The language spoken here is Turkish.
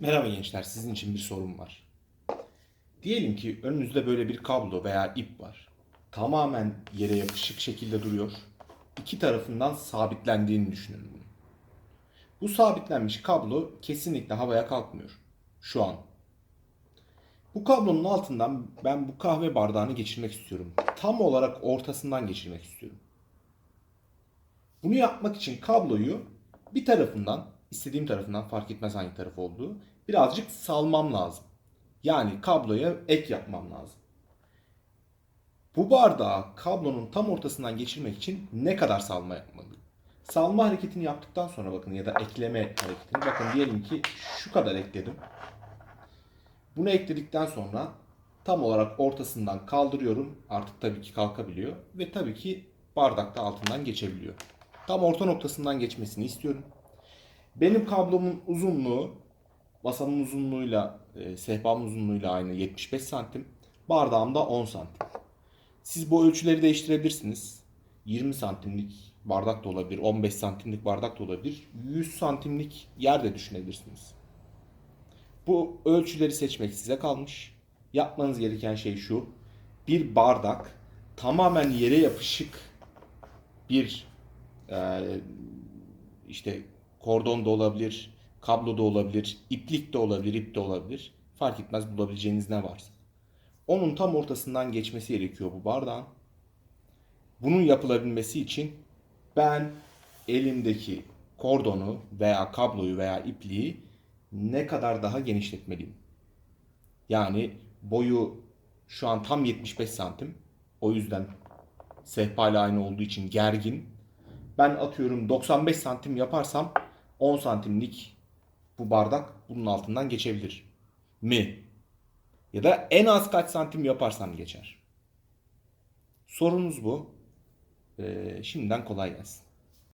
Merhaba gençler, sizin için bir sorum var. Diyelim ki önünüzde böyle bir kablo veya ip var. Tamamen yere yapışık şekilde duruyor. İki tarafından sabitlendiğini düşünün bunu. Bu sabitlenmiş kablo kesinlikle havaya kalkmıyor. Şu an. Bu kablonun altından ben bu kahve bardağını geçirmek istiyorum. Tam olarak ortasından geçirmek istiyorum. Bunu yapmak için kabloyu bir tarafından, istediğim tarafından fark etmez hangi taraf olduğu, birazcık salmam lazım. Yani kabloya ek yapmam lazım. Bu bardağı kablonun tam ortasından geçirmek için ne kadar salma yapmalıyım? Salma hareketini yaptıktan sonra bakın ya da ekleme hareketini bakın diyelim ki şu kadar ekledim. Bunu ekledikten sonra tam olarak ortasından kaldırıyorum. Artık tabii ki kalkabiliyor ve tabii ki bardak da altından geçebiliyor. Tam orta noktasından geçmesini istiyorum. Benim kablomun uzunluğu masamın uzunluğuyla e, sehpamın uzunluğuyla aynı 75 santim. Bardağım da 10 santim. Siz bu ölçüleri değiştirebilirsiniz. 20 santimlik bardak da olabilir, 15 santimlik bardak da olabilir, 100 santimlik yer de düşünebilirsiniz. Bu ölçüleri seçmek size kalmış. Yapmanız gereken şey şu. Bir bardak tamamen yere yapışık bir e, işte kordon da olabilir, kablo da olabilir, iplik de olabilir, ip de olabilir. Fark etmez bulabileceğiniz ne varsa. Onun tam ortasından geçmesi gerekiyor bu bardağın. Bunun yapılabilmesi için ben elimdeki kordonu veya kabloyu veya ipliği ne kadar daha genişletmeliyim. Yani boyu şu an tam 75 santim. O yüzden sehpa ile aynı olduğu için gergin. Ben atıyorum 95 santim yaparsam 10 santimlik bu bardak bunun altından geçebilir mi? Ya da en az kaç santim yaparsam geçer. Sorunuz bu. Ee, şimdiden kolay gelsin.